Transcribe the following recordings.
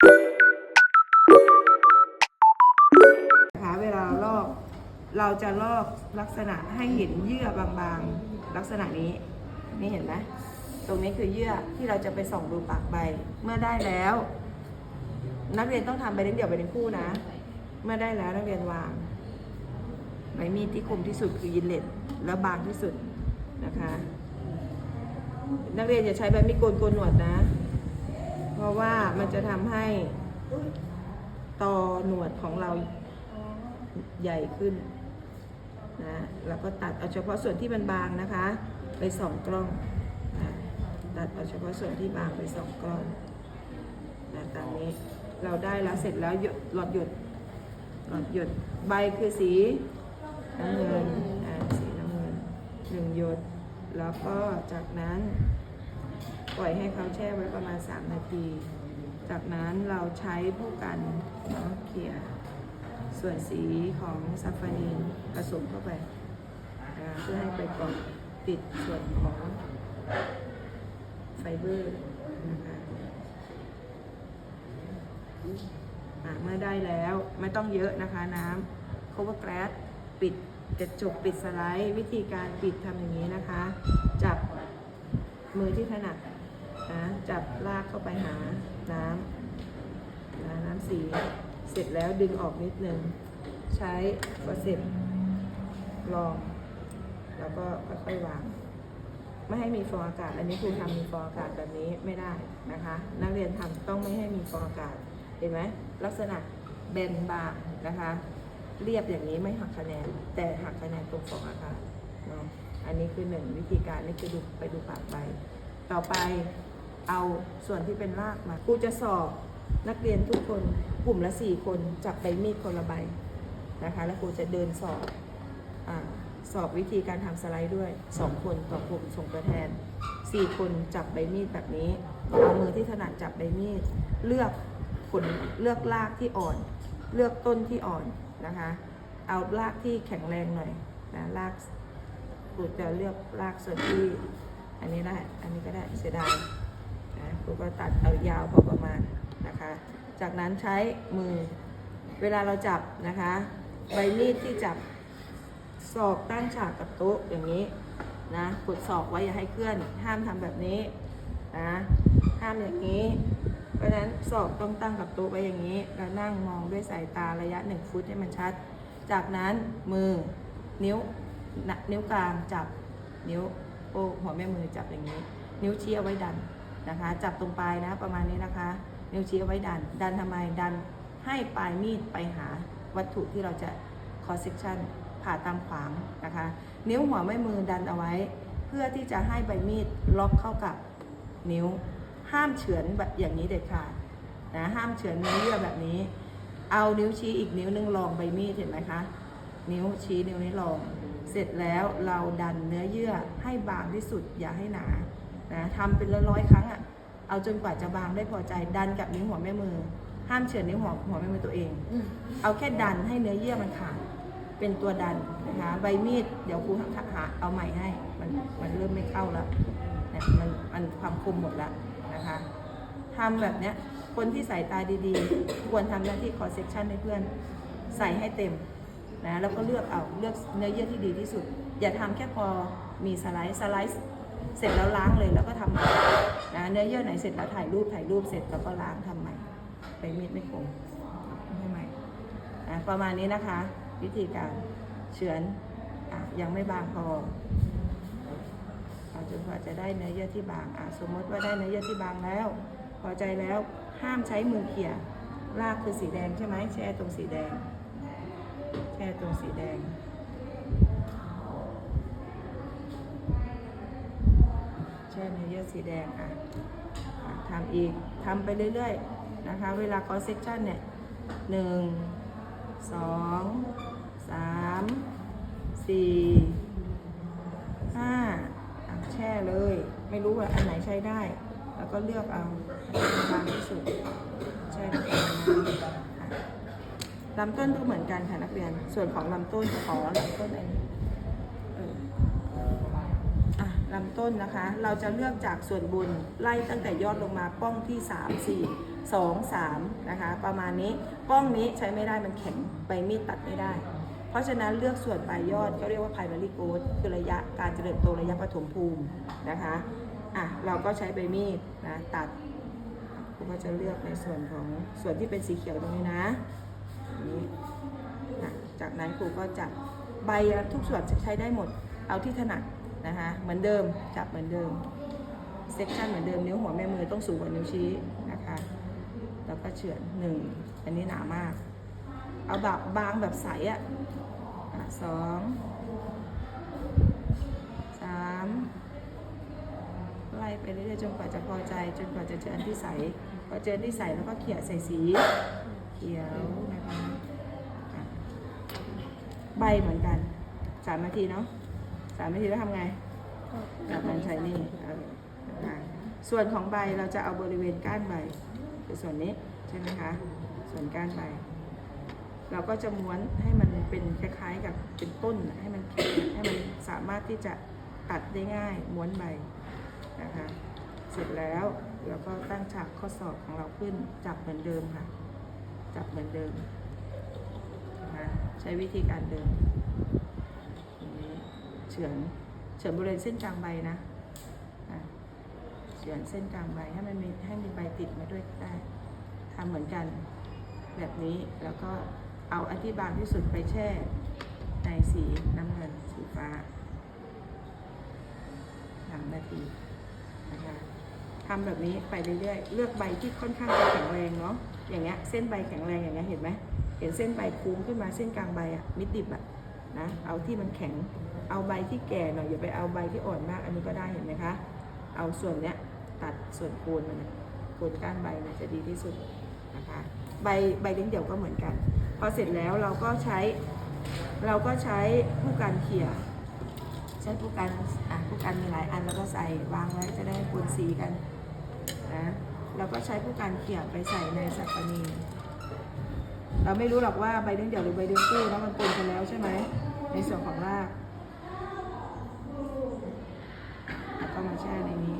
นะคะเวลาลอกเราจะลอกลักษณะให้เห็นเยื่อบางๆ ลักษณะนี้นี่เห็นไหมตรงนี้คือเยื่อที่เราจะไปส่องดูปากใบเมื่อได้แล้ว นักเรียนต้องทำใบเลี้ยงเดี่ยวใบเลี้ยงคู่นะ เมื่อได้แล้วนักเรียนวางใบมีดที่คมที่สุดคือยินเล็ตแล้วบางที่สุดนะคะ นักเรียนอย่าใช้ใบมีดโกนโกนหนวดนะ ราะว่ามันจะทำให้ตอหนวดของเราใหญ่ขึ้นนะแล้วก็ตัดเอาเฉพาะส่วนที่มันบางนะคะ ไปสองกล้องนะตัดเอาเฉพาะส่วนที่บางไปสองกล้องนะตามนี้เราได้แล้วเสร็จแล้วหยดหลอดหยดหลอดหยดใบคือสีน้ำเงินสีน้ำเงินหนึ่งหยด แล้วก็จากนั้น ปล่อยให้เขาแช่ไว้ประมาณ 3 นาที จากนั้นเราใช้ผู้กันเนาะเขี่ยส่วนสีของซัฟฟานีนผสมเข้าไป เพื่อให้ไปเกาะติดส่วนของไฟเบอร์นะคะะเมื่อได้แล้วไม่ต้องเยอะนะคะน้ำ cover glass ปิดกระจกปิดสไลด์ วิธีการปิดทำอย่างนี้นะคะ จับมือที่ถนัด นะจับลากเข้าไปหาน้ำนะน้ำสี เสร็จแล้วดึงออกนิดนึง ใช้ฟอสเซ็ตลอง แล้วก็ค่อยๆวาง ไม่ให้มีฟองอากาศ อันนี้ครูทำมีฟองอากาศแบบนี้ไม่ได้นะคะ นักเรียนทำต้องไม่ให้มีฟองอากาศ เห็นไหมลักษณะเบนบางนะคะ เรียบอย่างนี้ไม่หักคะแนน แต่หักคะแนนตรงฟองอากาศเนาะอันนี้คือหนึ่งวิธีการนี่คือดูไปดูปากใบต่อไป เอาส่วนที่เป็นรากมาครูจะสอบนักเรียนทุกคนกลุ่มละสี่คนจับใบมีดคนละใบนะคะ แล้วครูจะเดินสอบอสอบวิธีการทำสไลด์ด้วยสองคนต่อกลุ่มส่งตัวแทนสี่คนจับใบมีดแบบนี้เอามือที่ถนัดจับใบมีดเลือกผลเลือกรากที่อ่อน เลือกต้นที่อ่อนนะคะ เอารากที่แข็งแรงหน่อยนะรากครูจะเลือกรากส่วนที่อันนี้ได้ อันนี้ก็ได้เสียดาย ครูก็ตัดเอายาวพอประมาณนะคะ จากนั้นใช้มือเวลาเราจับนะคะ ใบมีดที่จับศอกตั้งฉากกับโต๊ะอย่างนี้นะกดศอกไว้อย่าให้เคลื่อน ห้ามทำแบบนี้นะห้ามอย่างนี้ เพราะฉะนั้นศอกต้องตั้งกับโต๊ะไว้อย่างนี้ แล้วนั่งมองด้วยสายตาระยะหนึ่งฟุตให้มันชัด จากนั้นมือนิ้วนิ้วกลางจับนิ้วโป้หัวแม่มือจับอย่างนี้ นิ้วชี้เอาไว้ดัน นะคะ จับตรงปลายนะประมาณนี้นะคะ นิ้วชี้เอาไว้ดัน ดันทำไมดันให้ปลายมีดไปหาวัตถุที่เราจะ cross section ผ่าตามขวางนะคะ นิ้วหัวแม่มือดันเอาไว้ เพื่อที่จะให้ใบมีดล็อกเข้ากับนิ้ว ห้ามเฉือนแบบอย่างนี้เด็ดขาดนะห้ามเฉือนเนื้อเยื่อแบบนี้ เอานิ้วชี้อีกนิ้วนึงลองใบมีดเห็นไหมคะนิ้วชี้นิ้วนี้ลองเสร็จแล้วเราดันเนื้อเยื่อให้บางที่สุดอย่าให้หนา นะทำเป็นร้อยๆครั้งอะ่ะเอาจนกว่าจะบางได้พอใจดันกับนิ้วหัวแม่มือ ห้ามเฉือนนิ้วหัวหัวแม่มือตัวเอง เอาแค่ดันให้เนื้อเยื่อมันขาดเป็นตัวดันนะคะใบมีดเดี๋ยวครูหาหาเอาใหม่ให้มันมันเริ่มไม่เข้าแล้วเนี่ยมันมันความคมหมดแล้วนะคะทำแบบเนี้ยคนที่สายตาดีๆ ควรทำหน้าที่คอเซ็ c ชันให้เพื่อนใส่ให้เต็มนะแล้วก็เลือกเอาเลือกเนื้อเยื่อที่ดีที่สุด อย่าทำแค่พอมีสไลด์สไลด์ เสร็จแล้วล้างเลยแล้วก็ทำใหม่นะเนื้อเยื่อไหนเสร็จแล้วถ่ายรูปถ่ายรูปเสร็จแล้วก็ล้างทำใหม่ใบมีดไม่คมให้ใหม่อะประมาณนี้นะคะ วิธีการเฉือนอะยังไม่บางพอเอาจนกว่าจะได้เนื้อเยื่อที่บางอะสมมติว่าได้เนื้อเยื่อที่บางแล้ว พอใจแล้วห้ามใช้มือเขี่ยรากคือสีแดงใช่ไหมแช่ตรงสีแดง แช่ตรงสีแดง แช่เนื้อเยื่อสีแดงอะทำอีกทำไปเรื่อยๆนะคะ เวลา cross section เนี่ยหนึ่งสองสามสี่ห้าแช่เลย ไม่รู้ว่าอันไหนใช้ได้ แล้วก็เลือกเอาบางที่สุดแช่ในน้ำลำต้นก็เหมือนกันค่ะนักเรียน ส่วนของลำต้นขอลำต้นอันนี้ ลำต้นนะคะ เราจะเลือกจากส่วนบนไล่ตั้งแต่ยอดลงมาป้องที่ 3 4สองสามนะคะ ประมาณนี้กล้องนี้ใช้ไม่ได้มันแข็งใบมีดตัดไม่ได้ เพราะฉะนั้นเลือกส่วนปลายยอดก็เรียกว่า primary growth คือระยะการเจริญติบโตระยะปฐมภูมินะคะอะเราก็ใช้ใบมีดนะตัดครูก็จะเลือกในส่วนของส่วนที่เป็นสีเขียวตรงนี้นะนี่นะจากนั้นครูก็จับใบทุกส่วนใช้ได้หมด เอาที่ถนัด นะคะเหมือนเดิมจับเหมือนเดิมเซ็กชันเหมือนเดิมนิ้วหัวแม่มือต้องสูงกว่านิ้วชี้นะคะแล้วก็เฉือนหนึ่งอันนี้หนามาก เอาแบบบางแบบใสอะอะสองสามไล่ไปเรื่อยๆจนกว่าจะพอใจ จนกว่าจะเจออันที่ใสพอเจออันที่ใสแล้วก็เขี่ยใส่สีเขียวนะคะอะใบเหมือนกันสามนาทีเนาะ สามนาทีแล้วทำไงกับมันใช้นี่ส่วนของใบเราจะเอาบริเวณก้านใบคือส่วนนี้ใช่ไหมคะ ส่วนก้านใบ เราก็จะม้วนให้มันเป็นคล้ายๆกับเป็นต้นให้มันให้มันสามารถที่จะตัดได้ง่ายม้วนใบนะคะ เสร็จแล้วเราก็ตั้งฉากข้อศอกของเราขึ้นจับเหมือนเดิมค่ะ จับเหมือนเดิมนะคะใช้วิธีการเดินอย่างนี้เฉือนเฉือนบริเวณเส้นกลางใบนะเฉือนเส้นกลางใบให้มันมีให้มีใบติดมาด้วยก็ได้ทำเหมือนกันแบบนี้แล้วก็เอาอันที่บางที่สุดไปแช่ในสีน้ำเงินสีฟ้าสามนาทีนะคะทำแบบนี้ไปเรื่อยๆ เลือกใบที่ค่อนข้างจะแข็งแรงเนาะอย่างเงี้ยเส้นใบแข็งแรงอย่างเงี้ยเห็นไหมเห็นเส้นใบโค้งขึ้นมาเส้นกลางใบอะมิดดิบอะ นะ เอาที่มันแข็ง เอาใบที่แก่หน่อยอย่าไปเอาใบที่อ่อนมาก อันนี้ก็ได้เห็นไหมคะ เอาส่วนเนี้ยตัดส่วนโคนมันโคนก้านใบมันจะดีที่สุดนะคะ ใบใบเลี้ยงเดี่ยวก็เหมือนกัน พอเสร็จแล้วเราก็ใช้เราก็ใช้ผู้การเขี่ยใช้ผู้การอะผู้การมีหลายอันแล้วก็ใส่วางไว้จะได้ปนสีกันนะเราก็ใช้ผู้การเขี่ยไปใส่ในสัปปนี เราไม่รู้หรอกว่าใบเลี้ยเดี่ยวหรือใบเลี้ยงคู่แล้วมันปนกันแล้วใช่ไหมในส่วนของรากแล้วก็มาแช่ในนี้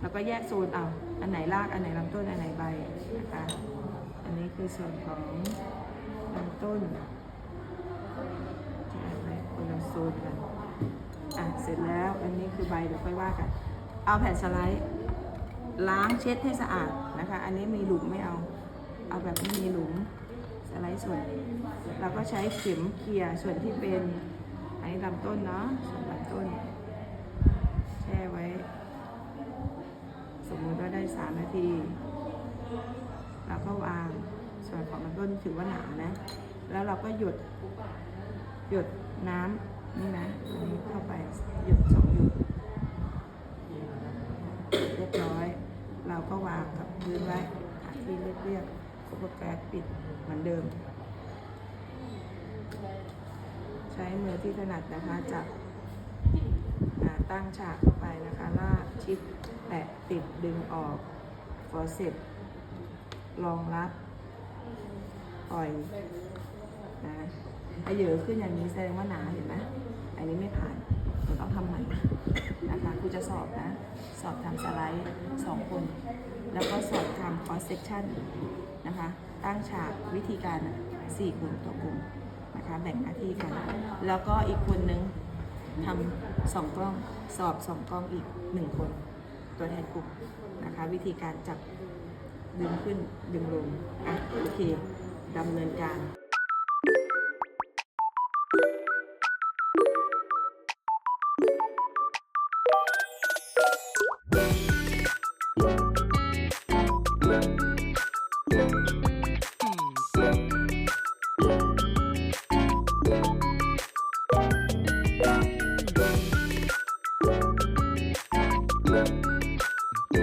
แล้วก็แยกโซนเอาอันไหนราก อันไหนลำต้น อันไหนใบนะคะ อันนี้คือส่วนของลำต้นแช่ไว้คนละโซนกัน อะ เสร็จแล้ว อันนี้คือใบเดี๋ยวค่อยว่ากัน เอาแผ่นสไลด์ล้างเช็ดให้สะอาดนะคะ อันนี้มีหลุมไม่เอา เอาแบบไม่มีหลุมสไลด์ส่วนเราก็ใช้เข็มเขี่ยส่วนที่เป็นอันนี้ลำต้นเนาะส่วนลำต้น แช่ไว้ สมมติว่าได้สามนาทีเราก็วางส่วนของลำต้นถือว่าหนานะ แล้วเราก็หยดหยดน้ำนี่นะอันนี้เข้าไปหยดสองหยด เรียบร้อย เรา ก็วางกับพื้นไว้หาที่เรียบๆคุปแกรดปิดเหมือนเดิม ใช้มือที่ถนัดนะคะจับตั้งฉากเข้าไปนะคะลากชิดแตะติดดึงออกฟอเสร็จรองรับปล่อยนะถ้าเยอะขึ้นอย่างนี้แสดงว่าหนาเห็นไหมอันนี้ไม่ผ่านเราต้องทำใหม่นะคะครูจะสอบนะ สอบทำสไลด์สองคน แล้วก็สอบทำ cross section นะคะ ตั้งฉากวิธีการสี่คนต่อกลุ่มนะคะ แบ่งหน้าที่กัน แล้วก็อีกคนนึงทำสองกล้องสอบสองกล้องอีกหนึ่งคน ตัวแทนกลุ่มนะคะ วิธีการจับดึงขึ้นดึงลงอะโอเคดำเนินการ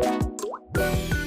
Música